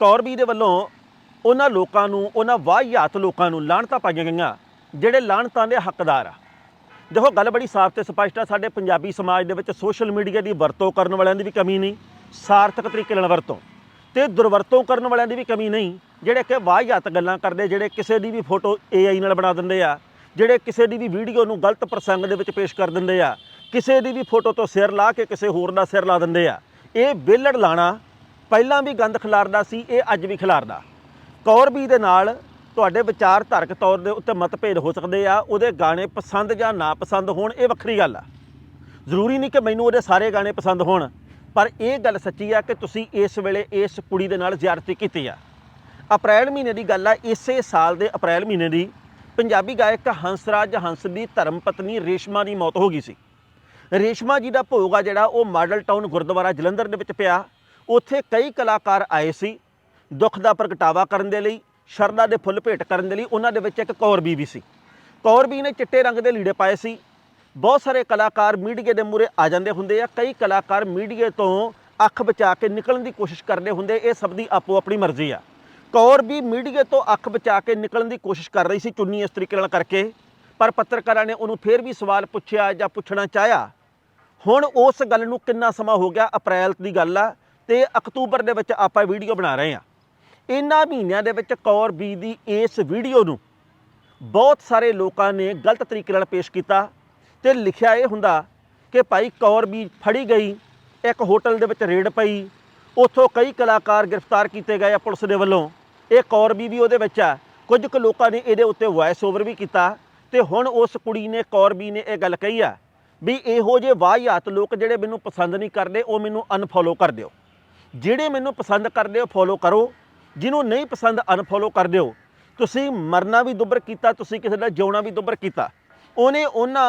ਕੌਰਬੀ ਦੇ ਵੱਲੋਂ ਉਹਨਾਂ ਲੋਕਾਂ ਨੂੰ, ਉਹਨਾਂ ਵਾਹਿਯਾਤ ਲੋਕਾਂ ਨੂੰ ਲਾਹਣਤਾਂ ਪਾਈਆਂ ਗਈਆਂ, ਜਿਹੜੇ ਲਾਹਣਤਾਂ ਦੇ ਹੱਕਦਾਰ ਆ। ਦੇਖੋ, ਗੱਲ ਬੜੀ ਸਾਫ਼ ਤੇ ਸਪਸ਼ਟ ਆ, ਸਾਡੇ ਪੰਜਾਬੀ ਸਮਾਜ ਦੇ ਵਿੱਚ ਸੋਸ਼ਲ ਮੀਡੀਆ ਦੀ ਵਰਤੋਂ ਕਰਨ ਵਾਲਿਆਂ ਦੀ ਵੀ ਕਮੀ ਨਹੀਂ, ਸਾਰਥਕ ਤਰੀਕੇ ਨਾਲ ਵਰਤੋਂ। ਤੇ ਦੁਰਵਰਤੋਂ ਕਰਨ ਵਾਲਿਆਂ ਦੀ ਵੀ ਕਮੀ ਨਹੀਂ, ਜਿਹੜੇ ਕਿ ਵਾਹਿਯਾਤ ਗੱਲਾਂ ਕਰਦੇ, ਜਿਹੜੇ ਕਿਸੇ ਦੀ ਵੀ ਫੋਟੋ AI ਨਾਲ ਬਣਾ ਦਿੰਦੇ ਆ, ਜਿਹੜੇ ਕਿਸੇ ਦੀ ਵੀ ਵੀਡੀਓ ਨੂੰ ਗਲਤ ਪ੍ਰਸੰਗ ਦੇ ਵਿੱਚ ਪੇਸ਼ ਕਰ ਦਿੰਦੇ ਆ, ਕਿਸੇ ਦੀ ਵੀ ਫੋਟੋ ਤੋਂ ਸਿਰ ਲਾ ਕੇ ਕਿਸੇ ਹੋਰ ਦਾ ਸਿਰ ਲਾ ਦਿੰਦੇ ਆ, ਇਹ ਵਿਹਲੜ ਲਾਣਾ ਪਹਿਲਾਂ ਵੀ ਗੰਦ ਖਿਲਾਰਦਾ ਸੀ, ਇਹ ਅੱਜ ਵੀ ਖਿਲਾਰਦਾ। ਕੌਰਬੀ ਦੇ ਨਾਲ ਤੁਹਾਡੇ ਵਿਚਾਰ ਧਾਰਕ ਤੌਰ ਦੇ ਉੱਤੇ ਮਤਭੇਦ ਹੋ ਸਕਦੇ ਆ, ਉਹਦੇ ਗਾਣੇ ਪਸੰਦ ਜਾਂ ਨਾ ਪਸੰਦ ਹੋਣ, ਇਹ ਵੱਖਰੀ ਗੱਲ ਆ। ਜ਼ਰੂਰੀ ਨਹੀਂ ਕਿ ਮੈਨੂੰ ਉਹਦੇ ਸਾਰੇ ਗਾਣੇ ਪਸੰਦ ਹੋਣ, ਪਰ ਇਹ ਗੱਲ ਸੱਚੀ ਆ ਕਿ ਤੁਸੀਂ ਇਸ ਵੇਲੇ ਇਸ ਕੁੜੀ ਦੇ ਨਾਲ ਜ਼ਿਆਰਤੀ ਕੀਤੀ ਆ। ਅਪ੍ਰੈਲ ਮਹੀਨੇ ਦੀ ਗੱਲ ਆ, ਇਸੇ ਸਾਲ ਦੇ ਅਪ੍ਰੈਲ ਮਹੀਨੇ ਦੀ ਪੰਜਾਬੀ ਗਾਇਕ ਹੰਸਰਾਜ ਹੰਸ ਦੀ ਧਰਮ ਪਤਨੀ ਰੇਸ਼ਮਾ ਦੀ ਮੌਤ ਹੋ ਗਈ ਸੀ। ਰੇਸ਼ਮਾ ਜੀ ਦਾ ਭੋਗ ਆ ਜਿਹੜਾ, ਉਹ ਮਾਡਲ ਟਾਊਨ ਗੁਰਦੁਆਰਾ ਜਲੰਧਰ ਦੇ ਵਿੱਚ ਪਿਆ। ਉੱਥੇ ਕਈ ਕਲਾਕਾਰ ਆਏ ਸੀ, ਦੁੱਖ ਦਾ ਪ੍ਰਗਟਾਵਾ ਕਰਨ ਦੇ ਲਈ, ਸ਼ਰਧਾ ਦੇ ਫੁੱਲ ਭੇਟ ਕਰਨ ਦੇ ਲਈ, ਉਹਨਾਂ ਦੇ ਵਿੱਚ ਇੱਕ ਕੌਰਬੀ ਵੀ ਸੀ। ਕੌਰਬੀ ਨੇ ਚਿੱਟੇ ਰੰਗ ਦੇ ਲੀੜੇ ਪਾਏ ਸੀ। ਬਹੁਤ ਸਾਰੇ ਕਲਾਕਾਰ ਮੀਡੀਆ ਦੇ ਮੂਹਰੇ ਆ ਜਾਂਦੇ ਹੁੰਦੇ ਆ, ਕਈ ਕਲਾਕਾਰ ਮੀਡੀਆ ਤੋਂ ਅੱਖ ਬਚਾ ਕੇ ਨਿਕਲਣ ਦੀ ਕੋਸ਼ਿਸ਼ ਕਰਦੇ ਹੁੰਦੇ, ਇਹ ਸਭ ਦੀ ਆਪੋ ਆਪਣੀ ਮਰਜ਼ੀ ਆ। ਕੌਰ ਵੀ ਮੀਡੀਆ ਤੋਂ ਅੱਖ ਬਚਾ ਕੇ ਨਿਕਲਣ ਦੀ ਕੋਸ਼ਿਸ਼ ਕਰ ਰਹੀ ਸੀ ਚੁੰਨੀ ਇਸ ਤਰੀਕੇ ਨਾਲ ਕਰਕੇ, ਪਰ ਪੱਤਰਕਾਰਾਂ ਨੇ ਉਹਨੂੰ ਫੇਰ ਵੀ ਸਵਾਲ ਪੁੱਛਿਆ ਜਾਂ ਪੁੱਛਣਾ ਚਾਹਿਆ। ਹੁਣ ਉਸ ਗੱਲ ਨੂੰ ਕਿੰਨਾ ਸਮਾਂ ਹੋ ਗਿਆ, ਅਪ੍ਰੈਲ ਦੀ ਗੱਲ ਆ ਤੇ ਅਕਤੂਬਰ ਦੇ ਵਿੱਚ ਆਪਾਂ ਵੀਡੀਓ ਬਣਾ ਰਹੇ ਆ ਇਹਨਾਂ ਮਹੀਨਿਆਂ ਦੇ ਵਿੱਚ ਕੌਰ ਬੀ ਦੀ ਇਸ ਵੀਡੀਓ ਨੂੰ ਬਹੁਤ ਸਾਰੇ ਲੋਕਾਂ ਨੇ ਗਲਤ ਤਰੀਕੇ ਨਾਲ ਪੇਸ਼ ਕੀਤਾ ਤੇ ਲਿਖਿਆ ਇਹ ਹੁੰਦਾ ਕਿ ਭਾਈ ਕੌਰ ਬੀ ਫੜੀ ਗਈ, ਇੱਕ ਹੋਟਲ ਦੇ ਵਿੱਚ ਰੇਡ ਪਈ, ਉੱਥੋਂ ਕਈ ਕਲਾਕਾਰ ਗ੍ਰਿਫਤਾਰ ਕੀਤੇ ਗਏ ਆ ਪੁਲਿਸ ਦੇ ਵੱਲੋਂ। ਇਹ ਕੌਰ ਬੀ ਵੀ ਉਹਦੇ ਵਿੱਚ ਆ। ਕੁਝ ਕੁ ਲੋਕਾਂ ਨੇ ਇਹਦੇ ਉੱਤੇ ਵੌਇਸ ਓਵਰ ਵੀ ਕੀਤਾ ਤੇ ਹੁਣ ਉਸ ਕੁੜੀ ਨੇ, ਕੌਰ ਬੀ ਨੇ ਇਹ ਗੱਲ ਕਹੀ ਆ ਵੀ ਇਹੋ ਜਿਹੇ ਵਾਹਿਆਤ ਲੋਕ ਜਿਹੜੇ ਮੈਨੂੰ ਪਸੰਦ ਨਹੀਂ ਕਰਦੇ, ਉਹ ਮੈਨੂੰ ਅਨਫੋਲੋ ਕਰ ਦਿਓ। ਜਿਹੜੇ ਮੈਨੂੰ ਪਸੰਦ ਕਰਦੇ ਹੋ ਫੋਲੋ ਕਰੋ। ਜਿਹਨੂੰ ਨਹੀਂ ਪਸੰਦ ਅਨਫੋਲੋ ਕਰ ਦਿਓ। ਤੁਸੀਂ ਮਰਨਾ ਵੀ ਦੁੱਬਰ ਕੀਤਾ, ਤੁਸੀਂ ਕਿਸੇ ਦਾ ਜਿਉਣਾ ਵੀ ਦੁੱਬਰ ਕੀਤਾ। ਉਹਨੇ ਉਹਨਾਂ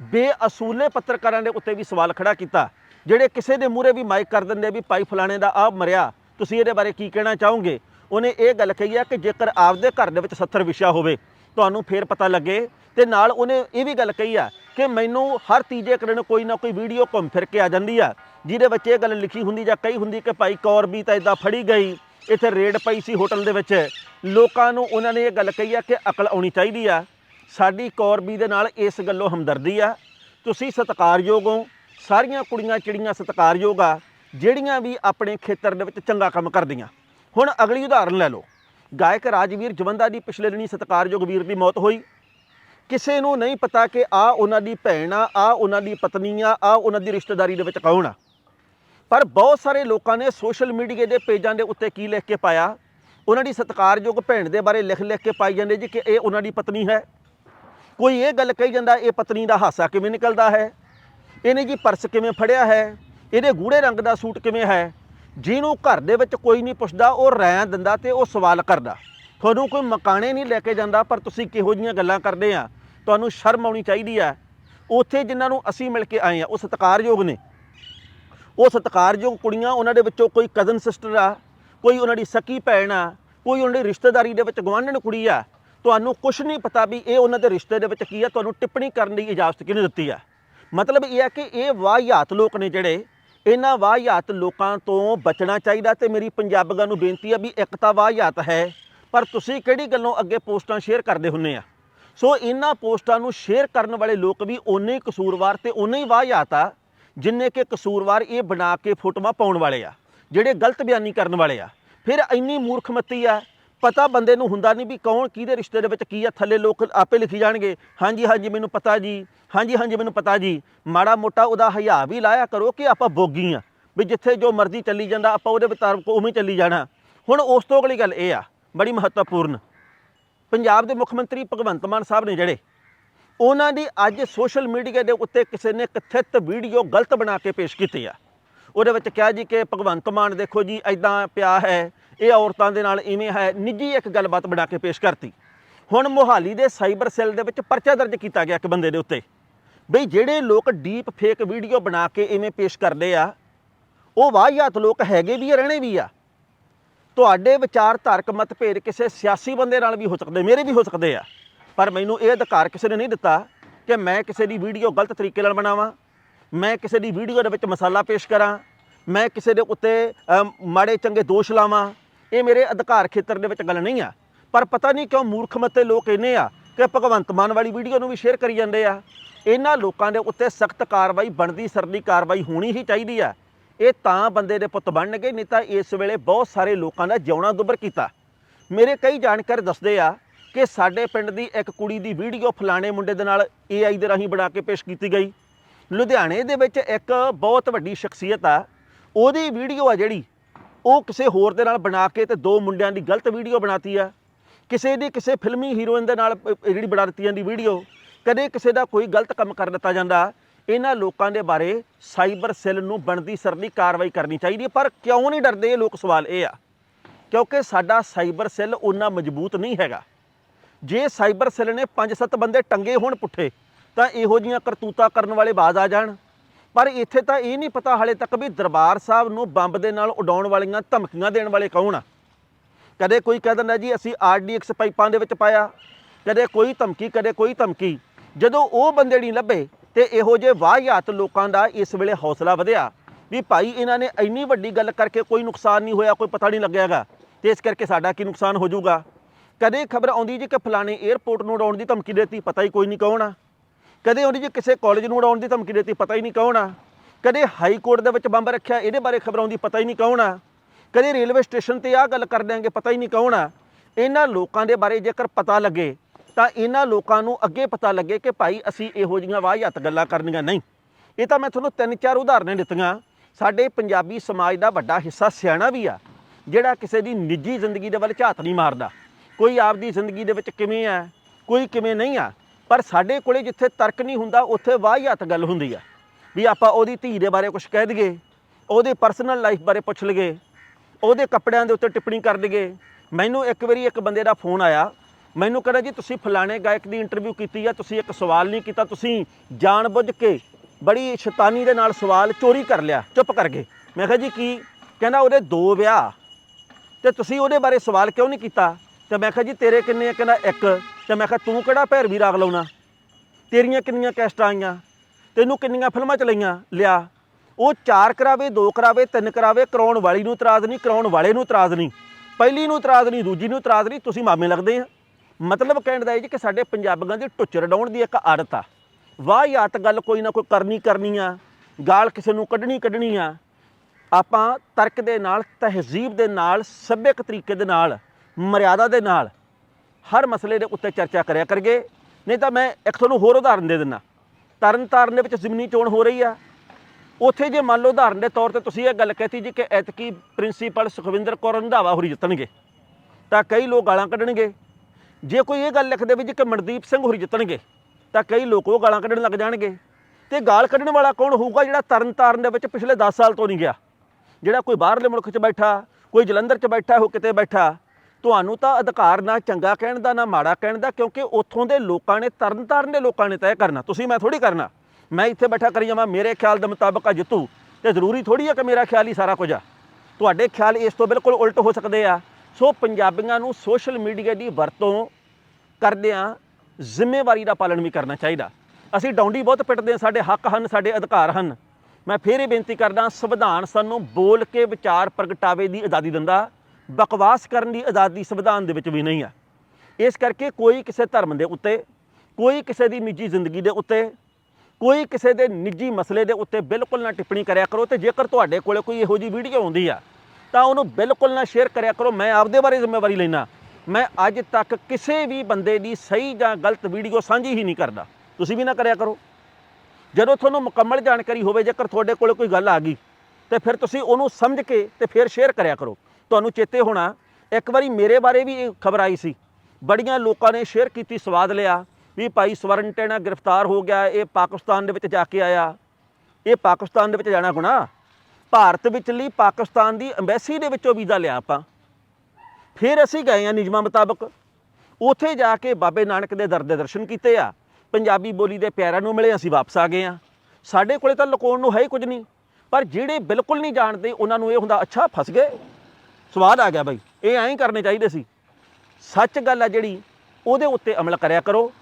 ਬੇਅਸੂਲੇ ਪੱਤਰਕਾਰਾਂ ਦੇ ਉੱਤੇ ਵੀ ਸਵਾਲ ਖੜਾ ਕੀਤਾ, ਜਿਹੜੇ ਕਿਸੇ ਦੇ ਮੂਹਰੇ ਵੀ ਮਾਈਕ ਕਰ ਦਿੰਦੇ ਵੀ ਭਾਈ ਫਲਾਣੇ ਦਾ ਆਪ ਮਰਿਆ। ਤੁਸੀਂ ਇਹਦੇ ਬਾਰੇ ਕੀ ਕਹਿਣਾ ਚਾਹੋਗੇ? ਉਹਨੇ ਇਹ ਗੱਲ ਕਹੀ ਆ ਕਿ ਜੇਕਰ ਆਪਦੇ ਘਰ ਦੇ ਵਿੱਚ 70 ਵਿਸ਼ਾ ਹੋਵੇ ਤੁਹਾਨੂੰ ਫੇਰ ਪਤਾ ਲੱਗੇ ਤੇ ਨਾਲ ਉਹਨੇ ਇਹ ਵੀ ਗੱਲ ਕਹੀ ਆ ਕਿ ਮੈਨੂੰ ਹਰ ਤੀਜੇ ਦਿਨ ਕੋਈ ਨਾ ਕੋਈ ਵੀਡੀਓ ਘੁੰਮ ਫਿਰ ਕੇ ਆ ਜਾਂਦੀ ਆ, ਜਿਹਦੇ ਵਿੱਚ ਇਹ ਗੱਲ ਲਿਖੀ ਹੁੰਦੀ ਜਾਂ ਕਹੀ ਹੁੰਦੀ ਕਿ ਭਾਈ ਕੌਰ ਵੀ ਤਾਂ ਇਦਾਂ ਫੜੀ ਗਈ, ਇੱਥੇ ਰੇਡ ਪਈ ਸੀ ਹੋਟਲ ਦੇ ਵਿੱਚ। ਲੋਕਾਂ ਨੂੰ ਉਹਨਾਂ ਨੇ ਇਹ ਗੱਲ ਕਹੀ ਆ ਕਿ ਅਕਲ ਆਉਣੀ ਚਾਹੀਦੀ ਆ। ਸਾਡੀ ਕੌਰਬੀ ਦੇ ਨਾਲ ਇਸ ਗੱਲੋਂ ਹਮਦਰਦੀ ਆ। ਤੁਸੀਂ ਸਤਿਕਾਰਯੋਗ ਹੋ। ਸਾਰੀਆਂ ਕੁੜੀਆਂ ਚਿੜੀਆਂ ਸਤਿਕਾਰਯੋਗ ਆ, ਜਿਹੜੀਆਂ ਵੀ ਆਪਣੇ ਖੇਤਰ ਦੇ ਵਿੱਚ ਚੰਗਾ ਕੰਮ ਕਰਦੀਆਂ। ਹੁਣ ਅਗਲੀ ਉਦਾਹਰਨ ਲੈ ਲਓ। ਗਾਇਕ ਰਾਜਵੀਰ ਜਵੰਦਾ ਦੀ ਪਿਛਲੇ ਦਿਨੀ ਸਤਿਕਾਰਯੋਗ ਵੀਰ ਦੀ ਮੌਤ ਹੋਈ। ਕਿਸੇ ਨੂੰ ਨਹੀਂ ਪਤਾ ਕਿ ਆ ਉਹਨਾਂ ਦੀ ਭੈਣ ਆ ਆ ਉਹਨਾਂ ਦੀ ਪਤਨੀ ਆ ਉਹਨਾਂ ਦੀ ਰਿਸ਼ਤੇਦਾਰੀ ਦੇ ਵਿੱਚ ਕੌਣ ਆ। ਪਰ ਬਹੁਤ ਸਾਰੇ ਲੋਕਾਂ ਨੇ ਸੋਸ਼ਲ ਮੀਡੀਆ ਦੇ ਪੇਜਾਂ ਦੇ ਉੱਤੇ ਕੀ ਲਿਖ ਕੇ ਪਾਇਆ? ਉਹਨਾਂ ਦੀ ਸਤਿਕਾਰਯੋਗ ਭੈਣ ਦੇ ਬਾਰੇ ਲਿਖ ਲਿਖ ਕੇ ਪਾਈ ਜਾਂਦੇ ਜੀ ਕਿ ਇਹ ਉਹਨਾਂ ਦੀ ਪਤਨੀ ਹੈ। ਕੋਈ ਇਹ ਗੱਲ ਕਹੀ ਜਾਂਦਾ, ਇਹ ਪਤਨੀ ਦਾ ਹਾਸਾ ਕਿਵੇਂ ਨਿਕਲਦਾ ਹੈ? ਇਹਨੇ ਜੀ ਪਰਸ ਕਿਵੇਂ ਫੜਿਆ ਹੈ? ਇਹਦੇ ਗੂੜੇ ਰੰਗ ਦਾ ਸੂਟ ਕਿਵੇਂ ਹੈ? ਜਿਹਨੂੰ ਘਰ ਦੇ ਵਿੱਚ ਕੋਈ ਨਹੀਂ ਪੁੱਛਦਾ, ਉਹ ਰੈਂ ਦਿੰਦਾ ਤੇ ਉਹ ਸਵਾਲ ਕਰਦਾ। ਤੁਹਾਨੂੰ ਕੋਈ ਮਕਾਣੇ ਨਹੀਂ ਲੈ ਕੇ ਜਾਂਦਾ, ਪਰ ਤੁਸੀਂ ਕਿਹੋ ਜੀਆਂ ਗੱਲਾਂ ਕਰਦੇ ਆ? ਤੁਹਾਨੂੰ ਸ਼ਰਮ ਆਉਣੀ ਚਾਹੀਦੀ ਆ। ਉੱਥੇ ਜਿਨ੍ਹਾਂ ਨੂੰ ਅਸੀਂ ਮਿਲ ਕੇ ਆਏ ਆ, ਉਹ ਸਤਿਕਾਰਯੋਗ ਨੇ। ਉਹ ਸਤਿਕਾਰਯੋਗ ਕੁੜੀਆਂ ਉਹਨਾਂ ਦੇ ਵਿੱਚੋਂ ਕੋਈ ਕਜ਼ਨ ਸਿਸਟਰ ਆ, ਕੋਈ ਉਹਨਾਂ ਦੀ ਸਕੀ ਭੈਣ ਆ, ਕੋਈ ਉਹਨਾਂ ਦੀ ਰਿਸ਼ਤੇਦਾਰੀ ਦੇ ਵਿੱਚ ਗਵਾਂਢਣ ਕੁੜੀ ਆ। ਤੁਹਾਨੂੰ ਕੁਝ ਨਹੀਂ ਪਤਾ ਵੀ ਇਹ ਉਹਨਾਂ ਦੇ ਰਿਸ਼ਤੇ ਦੇ ਵਿੱਚ ਕੀ ਆ, ਤੁਹਾਨੂੰ ਟਿੱਪਣੀ ਕਰਨ ਦੀ ਇਜਾਜ਼ਤ ਕਿਹਨੇ ਦਿੱਤੀ ਆ? ਮਤਲਬ ਇਹ ਹੈ ਕਿ ਇਹ ਵਾਹਿਆਤ ਲੋਕ ਨੇ ਜਿਹੜੇ ਇਹਨਾਂ ਵਾਹਿਯਾਤ ਲੋਕਾਂ ਤੋਂ ਬਚਣਾ ਚਾਹੀਦਾ ਤੇ ਮੇਰੀ ਪੰਜਾਬੀਆਂ ਨੂੰ ਬੇਨਤੀ ਆ ਵੀ ਇੱਕ ਤਾਂ ਵਾਹਿਯਾਤ ਹੈ, ਪਰ ਤੁਸੀਂ ਕਿਹੜੀ ਗੱਲੋਂ ਅੱਗੇ ਪੋਸਟਾਂ ਸ਼ੇਅਰ ਕਰਦੇ ਹੁੰਨੇ ਆ? ਸੋ ਇਹਨਾਂ ਪੋਸਟਾਂ ਨੂੰ ਸ਼ੇਅਰ ਕਰਨ ਵਾਲੇ ਲੋਕ ਵੀ ਓਨੇ ਹੀ ਕਸੂਰਵਾਰ ਤੇ ਓਨੇ ਹੀ ਵਾਹਿਯਾਤ ਆ, ਜਿੰਨੇ ਕਿ ਕਸੂਰਵਾਰ ਇਹ ਬਣਾ ਕੇ ਫੋਟੋਆਂ ਪਾਉਣ ਵਾਲੇ ਆ, ਜਿਹੜੇ ਗਲਤ ਬਿਆਨੀ ਕਰਨ ਵਾਲੇ ਆ। ਫਿਰ ਇੰਨੀ ਮੂਰਖਮਤੀ ਆ ਪਤਾ ਬੰਦੇ ਨੂੰ ਹੁੰਦਾ ਨਹੀਂ ਵੀ ਕੌਣ ਕਿਹਦੇ ਰਿਸ਼ਤੇ ਦੇ ਵਿੱਚ ਕੀ ਆ, ਥੱਲੇ ਲੋਕ ਆਪੇ ਲਿਖੀ ਜਾਣਗੇ, ਹਾਂਜੀ ਹਾਂਜੀ, ਮੈਨੂੰ ਪਤਾ ਜੀ, ਹਾਂਜੀ ਹਾਂਜੀ, ਮੈਨੂੰ ਪਤਾ ਜੀ। ਮਾੜਾ ਮੋਟਾ ਉਹਦਾ ਹਿਆ ਵੀ ਲਾਇਆ ਕਰੋ ਕਿ ਆਪਾਂ ਬੋਗੀ ਆ, ਵੀ ਜਿੱਥੇ ਜੋ ਮਰਜ਼ੀ ਚੱਲੀ ਜਾਂਦਾ, ਆਪਾਂ ਉਹਦੇ ਮੁਤਾਬਕ ਉਵੇਂ ਚੱਲੀ ਜਾਣਾ। ਹੁਣ ਉਸ ਤੋਂ ਅਗਲੀ ਗੱਲ ਇਹ ਆ, ਬੜੀ ਮਹੱਤਵਪੂਰਨ। ਪੰਜਾਬ ਦੇ ਮੁੱਖ ਮੰਤਰੀ ਭਗਵੰਤ ਮਾਨ ਸਾਹਿਬ ਨੇ ਜਿਹੜੇ, ਉਹਨਾਂ ਦੀ ਅੱਜ ਸੋਸ਼ਲ ਮੀਡੀਆ ਦੇ ਉੱਤੇ ਕਿਸੇ ਨੇ ਕਥਿਤ ਵੀਡੀਓ ਗਲਤ ਬਣਾ ਕੇ ਪੇਸ਼ ਕੀਤੀ ਆ। ਉਹਦੇ ਵਿੱਚ ਕਿਹਾ ਜੀ ਕਿ ਭਗਵੰਤ ਮਾਨ ਦੇਖੋ ਜੀ ਐਦਾਂ ਪਿਆ ਹੈ ਇਹ ਔਰਤਾਂ ਦੇ ਨਾਲ ਇਵੇਂ ਹੈ, ਨਿੱਜੀ ਇੱਕ ਗੱਲਬਾਤ ਬਣਾ ਕੇ ਪੇਸ਼ ਕਰਤੀ। ਹੁਣ ਮੋਹਾਲੀ ਦੇ ਸਾਈਬਰ ਸੈੱਲ ਦੇ ਵਿੱਚ ਪਰਚਾ ਦਰਜ ਕੀਤਾ ਗਿਆ ਇੱਕ ਬੰਦੇ ਦੇ ਉੱਤੇ। ਬਈ ਜਿਹੜੇ ਲੋਕ ਡੀਪ ਫੇਕ ਵੀਡੀਓ ਬਣਾ ਕੇ ਇਵੇਂ ਪੇਸ਼ ਕਰਦੇ ਆ, ਉਹ ਵਾਹਿਯਾਤ ਲੋਕ ਹੈਗੇ ਵੀ ਆ, ਰਹਿਣੇ ਵੀ ਆ। ਤੁਹਾਡੇ ਵਿਚਾਰ ਧਾਰਕ ਮਤਭੇਦ ਕਿਸੇ ਸਿਆਸੀ ਬੰਦੇ ਨਾਲ ਵੀ ਹੋ ਸਕਦੇ, ਮੇਰੇ ਵੀ ਹੋ ਸਕਦੇ ਆ। ਪਰ ਮੈਨੂੰ ਇਹ ਅਧਿਕਾਰ ਕਿਸੇ ਨੇ ਨਹੀਂ ਦਿੱਤਾ ਕਿ ਮੈਂ ਕਿਸੇ ਦੀ ਵੀਡੀਓ ਗਲਤ ਤਰੀਕੇ ਨਾਲ ਬਣਾਵਾਂ, ਮੈਂ ਕਿਸੇ ਦੀ ਵੀਡੀਓ ਦੇ ਵਿੱਚ ਮਸਾਲਾ ਪੇਸ਼ ਕਰਾਂ, ਮੈਂ ਕਿਸੇ ਦੇ ਉੱਤੇ ਮਾੜੇ ਚੰਗੇ ਦੋਸ਼ ਲਾਵਾਂ। ਇਹ ਮੇਰੇ ਅਧਿਕਾਰ ਖੇਤਰ ਦੇ ਵਿੱਚ ਗੱਲ ਨਹੀਂ ਆ। ਪਰ ਪਤਾ ਨਹੀਂ ਕਿਉਂ ਮੂਰਖ ਮੱਤੇ ਲੋਕ ਇੰਨੇ ਆ ਕਿ ਭਗਵੰਤ ਮਾਨ ਵਾਲੀ ਵੀਡੀਓ ਨੂੰ ਵੀ ਸ਼ੇਅਰ ਕਰੀ ਜਾਂਦੇ ਆ। ਇਹਨਾਂ ਲੋਕਾਂ ਦੇ ਉੱਤੇ ਸਖਤ ਕਾਰਵਾਈ ਬਣਦੀ ਸਰਦੀ ਕਾਰਵਾਈ ਹੋਣੀ ਹੀ ਚਾਹੀਦੀ ਆ। ਇਹ ਤਾਂ ਬੰਦੇ ਦੇ ਪੁੱਤ ਬਣਨਗੇ ਨਹੀਂ ਤਾਂ ਇਸ ਵੇਲੇ ਬਹੁਤ ਸਾਰੇ ਲੋਕਾਂ ਦਾ ਜਿਉਣਾ ਦੁੱਬਰ ਕੀਤਾ। ਮੇਰੇ ਕਈ ਜਾਣਕਾਰ ਦੱਸਦੇ ਆ ਕਿ ਸਾਡੇ ਪਿੰਡ ਦੀ ਇੱਕ ਕੁੜੀ ਦੀ ਵੀਡੀਓ ਫਲਾਣੇ ਮੁੰਡੇ ਦੇ ਨਾਲ AI ਦੇ ਰਾਹੀਂ ਬਣਾ ਕੇ ਪੇਸ਼ ਕੀਤੀ ਗਈ। ਲੁਧਿਆਣੇ ਦੇ ਵਿੱਚ ਇੱਕ ਬਹੁਤ ਵੱਡੀ ਸ਼ਖਸੀਅਤ ਆ, ਉਹਦੀ ਵੀਡੀਓ ਆ ਜਿਹੜੀ ਉਹ ਕਿਸੇ ਹੋਰ ਦੇ ਨਾਲ ਬਣਾ ਕੇ ਤੇ ਦੋ ਮੁੰਡਿਆਂ ਦੀ ਗਲਤ ਵੀਡੀਓ ਬਣਾਤੀ ਆ। ਕਿਸੇ ਦੀ ਕਿਸੇ ਫਿਲਮੀ ਹੀਰੋਇਨ ਦੇ ਨਾਲ ਜਿਹੜੀ ਬਣਾ ਦਿੱਤੀ ਜਾਂਦੀ ਵੀਡੀਓ, ਕਦੇ ਕਿਸੇ ਦਾ ਕੋਈ ਗਲਤ ਕੰਮ ਕਰ ਦਿੱਤਾ ਜਾਂਦਾ। ਇਹਨਾਂ ਲੋਕਾਂ ਦੇ ਬਾਰੇ ਸਾਈਬਰ ਸੈੱਲ ਨੂੰ ਬਣਦੀ ਸਰਦੀ ਕਾਰਵਾਈ ਕਰਨੀ ਚਾਹੀਦੀ ਹੈ, ਪਰ ਕਿਉਂ ਨਹੀਂ ਡਰਦੇ ਇਹ ਲੋਕ ਸਵਾਲ ਇਹ ਆ? ਕਿਉਂਕਿ ਸਾਡਾ ਸਾਈਬਰ ਸੈੱਲ ਉਨਾ ਮਜ਼ਬੂਤ ਨਹੀਂ ਹੈਗਾ। ਜੇ ਸਾਈਬਰ ਸੈੱਲ ਨੇ 5-7 ਬੰਦੇ ਟੰਗੇ ਹੋਣ ਪੁੱਠੇ, ਤਾਂ ਇਹੋ ਜੀਆਂ ਕਰਤੂਤਾਂ ਕਰਨ ਵਾਲੇ ਬਾਜ਼ ਆ ਜਾਣ। ਪਰ ਇੱਥੇ ਤਾਂ ਇਹ ਨਹੀਂ ਪਤਾ ਹਾਲੇ ਤੱਕ ਵੀ ਦਰਬਾਰ ਸਾਹਿਬ ਨੂੰ ਬੰਬ ਦੇ ਨਾਲ ਉਡਾਉਣ ਵਾਲੀਆਂ ਧਮਕੀਆਂ ਦੇਣ ਵਾਲੇ ਕੌਣ ਆ। ਕਦੇ ਕੋਈ ਕਹਿ ਦਿੰਦਾ ਜੀ, ਅਸੀਂ ਆਰਡੀਐਕਸ ਪਾਈਪਾਂ ਦੇ ਵਿੱਚ ਪਾਇਆ। ਕਦੇ ਕੋਈ ਧਮਕੀ, ਕਦੇ ਕੋਈ ਧਮਕੀ। ਜਦੋਂ ਉਹ ਬੰਦੇ ਨਹੀਂ ਲੱਭੇ ਤੇ ਇਹੋ ਜਿਹੇ ਵਾਹਿਆਤ ਲੋਕਾਂ ਦਾ ਇਸ ਵੇਲੇ ਹੌਸਲਾ ਵਧਿਆ ਵੀ ਭਾਈ ਇਹਨਾਂ ਨੇ ਇੰਨੀ ਵੱਡੀ ਗੱਲ ਕਰਕੇ ਕੋਈ ਨੁਕਸਾਨ ਨਹੀਂ ਹੋਇਆ, ਕੋਈ ਪਤਾ ਨਹੀਂ ਲੱਗਿਆਗਾ ਤੇ ਇਸ ਕਰਕੇ ਸਾਡਾ ਕੀ ਨੁਕਸਾਨ ਹੋ ਜਾਊਗਾ। ਕਦੇ ਖਬਰ ਆਉਂਦੀ ਜੀ ਕਿ ਫਲਾਣੇ 에ਅਰਪੋਰਟ ਨੂੰ ਉਡਾਉਣ ਦੀ ਧਮਕੀ ਦੇਤੀ, ਪਤਾ ਹੀ ਕੋਈ ਨਹੀਂ ਕੌਣ ਆ। ਕਦੇ ਆਉਂਦੀ ਜੀ ਕਿਸੇ ਕਾਲਜ ਨੂੰ ਉਡਾਉਣ ਦੀ ਧਮਕੀ ਦਿੱਤੀ, ਪਤਾ ਹੀ ਨਹੀਂ ਕੌਣ ਆ। ਕਦੇ ਹਾਈ ਕੋਰਟ ਦੇ ਵਿੱਚ ਬੰਬ ਰੱਖਿਆ, ਇਹਦੇ ਬਾਰੇ ਖਬਰ ਆਉਂਦੀ ਪਤਾ ਹੀ ਨਹੀਂ ਕੌਣ ਆ। ਕਦੇ ਰੇਲਵੇ ਸਟੇਸ਼ਨ ਤੇ ਆਹ ਗੱਲ ਕਰ ਦਿਆਂਗੇ, ਪਤਾ ਹੀ ਨਹੀਂ ਕੌਣ ਆ। ਇਹਨਾਂ ਲੋਕਾਂ ਦੇ ਬਾਰੇ ਜੇਕਰ ਪਤਾ ਲੱਗੇ, ਤਾਂ ਇਹਨਾਂ ਲੋਕਾਂ ਨੂੰ ਅੱਗੇ ਪਤਾ ਲੱਗੇ ਕਿ ਭਾਈ ਅਸੀਂ ਇਹੋ ਜਿਹੀਆਂ ਵਾਹਿਯਾਤ ਗੱਲਾਂ ਕਰਨੀਆਂ ਨਹੀਂ। ਇਹ ਤਾਂ ਮੈਂ ਤੁਹਾਨੂੰ ਤਿੰਨ ਚਾਰ ਉਦਾਹਰਨਾਂ ਦਿੱਤੀਆਂ। ਸਾਡੇ ਪੰਜਾਬੀ ਸਮਾਜ ਦਾ ਵੱਡਾ ਹਿੱਸਾ ਸਿਆਣਾ ਵੀ ਆ, ਜਿਹੜਾ ਕਿਸੇ ਦੀ ਨਿੱਜੀ ਜ਼ਿੰਦਗੀ ਦੇ ਵੱਲ ਝਾਤ ਨਹੀਂ ਮਾਰਦਾ। ਕੋਈ ਆਪਦੀ ਜ਼ਿੰਦਗੀ ਦੇ ਵਿੱਚ ਕਿਵੇਂ ਆ, ਕੋਈ ਕਿਵੇਂ ਨਹੀਂ ਆ ਪਰ ਸਾਡੇ ਕੋਲੇ ਜਿੱਥੇ ਤਰਕ ਨਹੀਂ ਹੁੰਦਾ, ਉੱਥੇ ਵਾਹਿਯਾਤ ਗੱਲ ਹੁੰਦੀ ਆ। ਵੀ ਆਪਾਂ ਉਹਦੀ ਧੀ ਦੇ ਬਾਰੇ ਕੁਝ ਕਹਿ ਦਈਏ, ਉਹਦੇ ਪਰਸਨਲ ਲਾਈਫ ਬਾਰੇ ਪੁੱਛ ਲਈਏ, ਉਹਦੇ ਕੱਪੜਿਆਂ ਦੇ ਉੱਤੇ ਟਿੱਪਣੀ ਕਰ ਦਈਏ। ਮੈਨੂੰ ਇੱਕ ਵਾਰੀ ਇੱਕ ਬੰਦੇ ਦਾ ਫੋਨ ਆਇਆ, ਮੈਨੂੰ ਕਹਿੰਦਾ ਜੀ, ਤੁਸੀਂ ਫਲਾਣੇ ਗਾਇਕ ਦੀ ਇੰਟਰਵਿਊ ਕੀਤੀ ਆ, ਤੁਸੀਂ ਇੱਕ ਸਵਾਲ ਨਹੀਂ ਕੀਤਾ, ਤੁਸੀਂ ਜਾਣਬੁੱਝ ਕੇ ਬੜੀ ਸ਼ੈਤਾਨੀ ਦੇ ਨਾਲ ਸਵਾਲ ਚੋਰੀ ਕਰ ਲਿਆ, ਚੁੱਪ ਕਰ ਗਏ। ਮੈਂ ਕਿਹਾ ਜੀ, ਕੀ? ਕਹਿੰਦਾ, ਉਹਦੇ ਦੋ ਵਿਆਹ ਤੇ ਤੁਸੀਂ ਉਹਦੇ ਬਾਰੇ ਸਵਾਲ ਕਿਉਂ ਨਹੀਂ ਕੀਤਾ? ਤੇ ਮੈਂ ਕਿਹਾ ਜੀ, ਤੇਰੇ ਕਿੰਨੇ ਆ? ਕਹਿੰਦਾ, ਇੱਕ। ਤੇ ਮੈਂ ਕਿਹਾ, ਤੂੰ ਕਿਹੜਾ ਭੈਰਵੀ ਰਾਗ ਲਾਉਣਾ? ਤੇਰੀਆਂ ਕਿੰਨੀਆਂ ਕੈਸਟਾਂ ਆਈਆਂ? ਤੈਨੂੰ ਕਿੰਨੀਆਂ ਫਿਲਮਾਂ ਚਲਾਈਆਂ ਲਿਆ। ਉਹ ਚਾਰ ਕਰਾਵੇ, ਦੋ ਕਰਾਵੇ, ਤਿੰਨ ਕਰਾਵੇ, ਕਰਾਉਣ ਵਾਲੀ ਨੂੰ ਇਤਰਾਜ਼ ਨਹੀਂ, ਕਰਾਉਣ ਵਾਲੇ ਨੂੰ ਇਤਰਾਜ਼ ਨਹੀਂ। ਪਹਿਲੀ ਨੂੰ ਇਤਰਾਜ਼ ਨਹੀਂ, ਦੂਜੀ ਨੂੰ ਇਤਰਾਜ਼ ਨਹੀਂ, ਤੁਸੀਂ ਮਾਮੇ ਲੱਗਦੇ ਆ। ਮਤਲਬ ਕਹਿਣ ਦਾ ਇਹ ਜੀ ਕਿ ਸਾਡੇ ਪੰਜਾਬੀਆਂ ਦੀ ਟੁੱਚ ਰਡਾਉਣ ਦੀ ਇੱਕ ਆਦਤ ਆ। ਵਾਹ ਯਾਤ ਗੱਲ ਕੋਈ ਨਾ ਕੋਈ ਕਰਨੀ ਕਰਨੀ ਆ। ਗਾਲ ਕਿਸੇ ਨੂੰ ਕੱਢਣੀ ਕੱਢਣੀ ਆ। ਆਪਾਂ ਤਰਕ ਦੇ ਨਾਲ, ਤਹਿਜ਼ੀਬ ਦੇ ਨਾਲ, ਸੱਭਿਅਕ ਤਰੀਕੇ ਦੇ ਨਾਲ, ਮਰਿਆਦਾ ਦੇ ਨਾਲ ਹਰ ਮਸਲੇ ਦੇ ਉੱਤੇ ਚਰਚਾ ਕਰਿਆ ਕਰਗੇ। ਨਹੀਂ ਤਾਂ ਮੈਂ ਇੱਕ ਤੁਹਾਨੂੰ ਹੋਰ ਉਦਾਹਰਨ ਦੇ ਦਿੰਦਾ। ਤਰਨ ਤਾਰਨ ਦੇ ਵਿੱਚ ਜ਼ਮੀਨੀ ਚੋਣ ਹੋ ਰਹੀ ਆ। ਉੱਥੇ ਜੇ ਮੰਨ ਲਓ ਉਦਾਹਰਨ ਦੇ ਤੌਰ ਤੇ ਤੁਸੀਂ ਇਹ ਗੱਲ ਕਹਿਤੀ ਜੀ ਕਿ ਐਤਕੀ ਪ੍ਰਿੰਸੀਪਲ ਸੁਖਵਿੰਦਰ ਕੌਰ ਰੰਧਾਵਾ ਹੋਰੀ ਜਿੱਤਣਗੇ, ਤਾਂ ਕਈ ਲੋਕ ਗਾਲਾਂ ਕੱਢਣਗੇ। ਜੇ ਕੋਈ ਇਹ ਗੱਲ ਲਿਖ ਦੇਵੇ ਜੀ ਕਿ ਮਨਦੀਪ ਸਿੰਘ ਹੋਰੀ ਜਿੱਤਣਗੇ, ਤਾਂ ਕਈ ਲੋਕ ਉਹ ਗਾਲਾਂ ਕੱਢਣ ਲੱਗ ਜਾਣਗੇ। ਤੇ ਗਾਲ ਕੱਢਣ ਵਾਲਾ ਕੌਣ ਹੋਊਗਾ ਜਿਹੜਾ ਤਰਨਤਾਰਨ ਦੇ ਵਿੱਚ ਪਿਛਲੇ 10 ਸਾਲ ਤੋਂ ਨਹੀਂ ਗਿਆ? ਜਿਹੜਾ ਕੋਈ ਬਾਹਰਲੇ ਮੁਲਕ 'ਚ ਬੈਠਾ, ਕੋਈ ਜਲੰਧਰ 'ਚ ਬੈਠਾ ਹੋ ਕਿਤੇ ਬੈਠਾ ਤੁਹਾਨੂੰ ਤਾਂ ਅਧਿਕਾਰ ਨਾ ਚੰਗਾ ਕਹਿਣ ਦਾ, ਨਾ ਮਾੜਾ ਕਹਿਣ ਦਾ, ਕਿਉਂਕਿ ਉੱਥੋਂ ਦੇ ਲੋਕਾਂ ਨੇ ਤਰਨ ਤਾਰਨ ਦੇ ਲੋਕਾਂ ਨੇ ਤੈਅ ਕਰਨਾ। ਤੁਸੀਂ, ਮੈਂ ਥੋੜੀ ਕਰਨਾ। ਮੈਂ ਇੱਥੇ ਬੈਠਾ ਕਰੀ ਜਾਵਾਂ, ਮੇਰੇ ਖਿਆਲ ਦੇ ਮੁਤਾਬਕ ਆ ਜਿੱਤੂ। ਤੇ ਜ਼ਰੂਰੀ ਥੋੜੀ ਆ ਕਿ ਮੇਰਾ ਖਿਆਲ ਹੀ ਸਾਰਾ ਕੁਝ ਆ। ਤੁਹਾਡੇ ਖਿਆਲ ਇਸ ਤੋਂ ਬਿਲਕੁਲ ਉਲਟ ਹੋ ਸਕਦੇ ਆ। ਸੋ ਪੰਜਾਬੀਆਂ ਨੂੰ ਸੋਸ਼ਲ ਮੀਡੀਆ ਦੀ ਵਰਤੋਂ ਕਰਦਿਆਂ ਜ਼ਿੰਮੇਵਾਰੀ ਦਾ ਪਾਲਣ ਵੀ ਕਰਨਾ ਚਾਹੀਦਾ। ਅਸੀਂ ਡੌਂਡੀ ਬਹੁਤ ਪਿੱਟਦੇ ਹਾਂ, ਸਾਡੇ ਹੱਕ ਹਨ, ਸਾਡੇ ਅਧਿਕਾਰ ਹਨ। ਮੈਂ ਫੇਰ ਇਹ ਬੇਨਤੀ ਕਰਦਾ, ਸੰਵਿਧਾਨ ਸਾਨੂੰ ਬੋਲ ਕੇ ਵਿਚਾਰ ਪ੍ਰਗਟਾਵੇ ਦੀ ਆਜ਼ਾਦੀ ਦਿੰਦਾ। ਬਕਵਾਸ ਕਰਨ ਦੀ ਆਜ਼ਾਦੀ ਸੰਵਿਧਾਨ ਦੇ ਵਿੱਚ ਵੀ ਨਹੀਂ ਹੈ। ਇਸ ਕਰਕੇ ਕੋਈ ਕਿਸੇ ਧਰਮ ਦੇ ਉੱਤੇ, ਕੋਈ ਕਿਸੇ ਦੀ ਨਿੱਜੀ ਜ਼ਿੰਦਗੀ ਦੇ ਉੱਤੇ, ਕੋਈ ਕਿਸੇ ਦੇ ਨਿੱਜੀ ਮਸਲੇ ਦੇ ਉੱਤੇ ਬਿਲਕੁਲ ਨਾ ਟਿੱਪਣੀ ਕਰਿਆ ਕਰੋ ਤੇ ਜੇਕਰ ਤੁਹਾਡੇ ਕੋਲੇ ਕੋਈ ਇਹੋ ਜਿਹੀ ਵੀਡੀਓ ਆਉਂਦੀ ਆ, ਤਾਂ ਉਹਨੂੰ ਬਿਲਕੁਲ ਨਾ ਸ਼ੇਅਰ ਕਰਿਆ ਕਰੋ। ਮੈਂ ਆਪਦੇ ਬਾਰੇ ਜ਼ਿੰਮੇਵਾਰੀ ਲੈਣਾ ਮੈਂ ਅੱਜ ਤੱਕ ਕਿਸੇ ਵੀ ਬੰਦੇ ਦੀ ਸਹੀ ਜਾਂ ਗਲਤ ਵੀਡੀਓ ਸਾਂਝੀ ਹੀ ਨਹੀਂ ਕਰਦਾ। ਤੁਸੀਂ ਵੀ ਨਾ ਕਰਿਆ ਕਰੋ। ਜਦੋਂ ਤੁਹਾਨੂੰ ਮੁਕੰਮਲ ਜਾਣਕਾਰੀ ਹੋਵੇ, ਜੇਕਰ ਤੁਹਾਡੇ ਕੋਲ ਕੋਈ ਗੱਲ ਆ ਗਈ, ਤੇ ਫਿਰ ਤੁਸੀਂ ਉਹਨੂੰ ਸਮਝ ਕੇ ਤੇ ਫਿਰ ਸ਼ੇਅਰ ਕਰਿਆ ਕਰੋ। ਤੁਹਾਨੂੰ ਚੇਤੇ ਹੋਣਾ, ਇੱਕ ਵਾਰੀ ਮੇਰੇ ਬਾਰੇ ਵੀ ਇਹ ਖਬਰ ਆਈ ਸੀ। ਬੜੀਆਂ ਲੋਕਾਂ ਨੇ ਸ਼ੇਅਰ ਕੀਤੀ, ਸਵਾਦ ਲਿਆ ਵੀ ਭਾਈ ਸਵਰਨ ਟੈਣਾ ਗ੍ਰਿਫਤਾਰ ਹੋ ਗਿਆ, ਇਹ ਪਾਕਿਸਤਾਨ ਦੇ ਵਿੱਚ ਜਾ ਕੇ ਆਇਆ। ਇਹ ਪਾਕਿਸਤਾਨ ਦੇ ਵਿੱਚ ਜਾਣਾ ਗੁਨਾਹ। ਭਾਰਤ ਵਿੱਚ ਲਈ ਪਾਕਿਸਤਾਨ ਦੀ ਐਮਬੈਸੀ ਦੇ ਵਿੱਚੋਂ ਵੀਜ਼ਾ ਲਿਆ ਆਪਾਂ। ਫਿਰ ਅਸੀਂ ਗਏ ਆ ਨਿਯਮਾਂ ਮੁਤਾਬਕ। ਉੱਥੇ ਜਾ ਕੇ ਬਾਬੇ ਨਾਨਕ ਦੇ ਦਰ ਦੇ ਦਰਸ਼ਨ ਕੀਤੇ ਆ। ਪੰਜਾਬੀ ਬੋਲੀ ਦੇ ਪਿਆਰਿਆਂ ਨੂੰ ਮਿਲੇ, ਅਸੀਂ ਵਾਪਸ ਆ ਗਏ ਆ ਸਾਡੇ ਕੋਲੇ ਤਾਂ ਲੁਕਾਉਣ ਨੂੰ ਹੈ ਹੀ ਕੁਝ ਨਹੀਂ। ਪਰ ਜਿਹੜੇ ਬਿਲਕੁਲ ਨਹੀਂ ਜਾਣਦੇ, ਉਹਨਾਂ ਨੂੰ ਇਹ ਹੁੰਦਾ, ਅੱਛਾ, ਫਸ ਗਏ। ਸਵਾਦ ਆ ਗਿਆ ਬਾਈ। ਇਹ ਐਂ ਹੀ ਕਰਨੇ ਚਾਹੀਦੇ ਸੀ। ਸੱਚ ਗੱਲ ਆ ਜਿਹੜੀ, ਉਹਦੇ ਉੱਤੇ ਅਮਲ ਕਰਿਆ ਕਰੋ।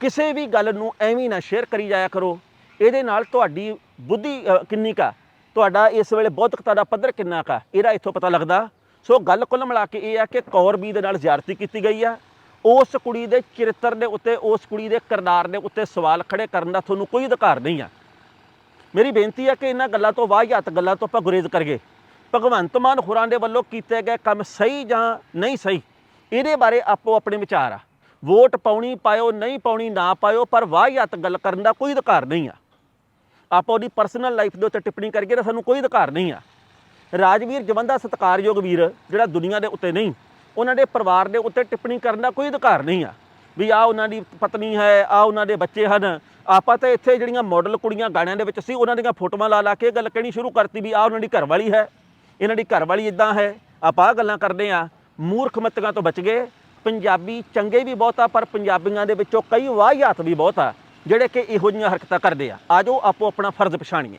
ਕਿਸੇ ਵੀ ਗੱਲ ਨੂੰ ਐਵੇਂ ਨਾ ਸ਼ੇਅਰ ਕਰੀ ਜਾਇਆ ਕਰੋ। ਇਹਦੇ ਨਾਲ ਤੁਹਾਡੀ ਬੁੱਧੀ ਕਿੰਨੀ ਕਾ ਤੁਹਾਡਾ ਇਸ ਵੇਲੇ ਬੌਧਿਕਤਾ ਦਾ ਪੱਧਰ ਕਿੰਨਾ ਕਾ ਇਹਦਾ ਇੱਥੋਂ ਪਤਾ ਲੱਗਦਾ। ਸੋ ਗੱਲ ਕੁੱਲ ਮਿਲਾ ਕੇ ਇਹ ਆ ਕਿ ਕੌਰ ਬੀ ਦੇ ਨਾਲ ਜ਼ਿਆਰਤੀ ਕੀਤੀ ਗਈ ਆ। ਉਸ ਕੁੜੀ ਦੇ ਚਰਿੱਤਰ ਦੇ ਉੱਤੇ, ਉਸ ਕੁੜੀ ਦੇ ਕਿਰਦਾਰ ਦੇ ਉੱਤੇ ਸਵਾਲ ਖੜੇ ਕਰਨ ਦਾ ਤੁਹਾਨੂੰ ਕੋਈ ਅਧਿਕਾਰ ਨਹੀਂ ਆ। ਮੇਰੀ ਬੇਨਤੀ ਆ ਕਿ ਇਹਨਾਂ ਗੱਲਾਂ ਤੋਂ ਵਾਹਿਯਾਤ ਗੱਲਾਂ ਤੋਂ ਆਪਾਂ ਗੁਰੇਜ਼ ਕਰੀਏ। ਭਗਵੰਤ ਮਾਨ ਹੋਰਾਂ ਦੇ ਵੱਲੋਂ ਕੀਤੇ ਗਏ ਕੰਮ ਸਹੀ ਜਾਂ ਨਹੀਂ ਸਹੀ, ਇਹਦੇ ਬਾਰੇ ਆਪੋ ਆਪਣੇ ਵਿਚਾਰ ਆ। ਵੋਟ ਪਾਉਣੀ ਪਾਇਓ, ਨਹੀਂ ਪਾਉਣੀ ਨਾ ਪਾਇਓ, ਪਰ ਵਾਹਿਯਾਤ ਗੱਲ ਕਰਨ ਦਾ ਕੋਈ ਅਧਿਕਾਰ ਨਹੀਂ ਆ। ਆਪਾਂ ਉਹਦੀ ਪਰਸਨਲ ਲਾਈਫ ਦੇ ਉੱਤੇ ਟਿੱਪਣੀ ਕਰੀਏ ਤਾਂ ਸਾਨੂੰ ਕੋਈ ਅਧਿਕਾਰ ਨਹੀਂ ਆ। ਰਾਜਵੀਰ ਜਵੰਦਾ ਸਤਕਾਰਯੋਗ ਵੀਰ, ਜਿਹੜਾ ਦੁਨੀਆ ਦੇ ਉੱਤੇ ਨਹੀਂ, ਉਹਨਾਂ ਦੇ ਪਰਿਵਾਰ ਦੇ ਉੱਤੇ ਟਿੱਪਣੀ ਕਰਨ ਦਾ ਕੋਈ ਅਧਿਕਾਰ ਨਹੀਂ ਆ। ਵੀ ਆ ਉਹਨਾਂ ਦੀ ਪਤਨੀ ਹੈ ਆ ਉਹਨਾਂ ਦੇ ਬੱਚੇ ਹਨ, ਆਪਾਂ ਤਾਂ ਇੱਥੇ ਜਿਹੜੀਆਂ ਮਾਡਲ ਕੁੜੀਆਂ ਗਾਣਿਆਂ ਦੇ ਵਿੱਚ ਸੀ, ਉਹਨਾਂ ਦੀਆਂ ਫੋਟੋਆਂ ਲਾ ਲਾ ਕੇ ਇਹ ਗੱਲ ਕਹਿਣੀ ਸ਼ੁਰੂ ਕਰਤੀ ਵੀ ਆ ਉਹਨਾਂ ਦੀ ਘਰਵਾਲੀ ਹੈ। ਇਹਨਾਂ ਦੀ ਘਰਵਾਲੀ ਇਦਾਂ ਹੈ, ਆਪਾਂ ਆਹ ਗੱਲਾਂ ਕਰਦੇ ਆ ਮੂਰਖ ਮਤੀਆਂ ਤੋਂ ਬਚ ਗਏ। ਪੰਜਾਬੀ ਚੰਗੇ ਵੀ ਬਹੁਤ ਆ, ਪਰ ਪੰਜਾਬੀਆਂ ਦੇ ਵਿੱਚੋਂ ਕਈ ਵਾਹਿਯਾਤ ਵੀ ਬਹੁਤ ਆ, ਜਿਹੜੇ ਕਿ ਇਹੋ ਜਿਹੀਆਂ ਹਰਕਤਾਂ ਕਰਦੇ ਆ। ਆਜੋ ਆਪੋ ਆਪਣਾ ਫਰਜ਼ ਪਛਾਣੀਏ।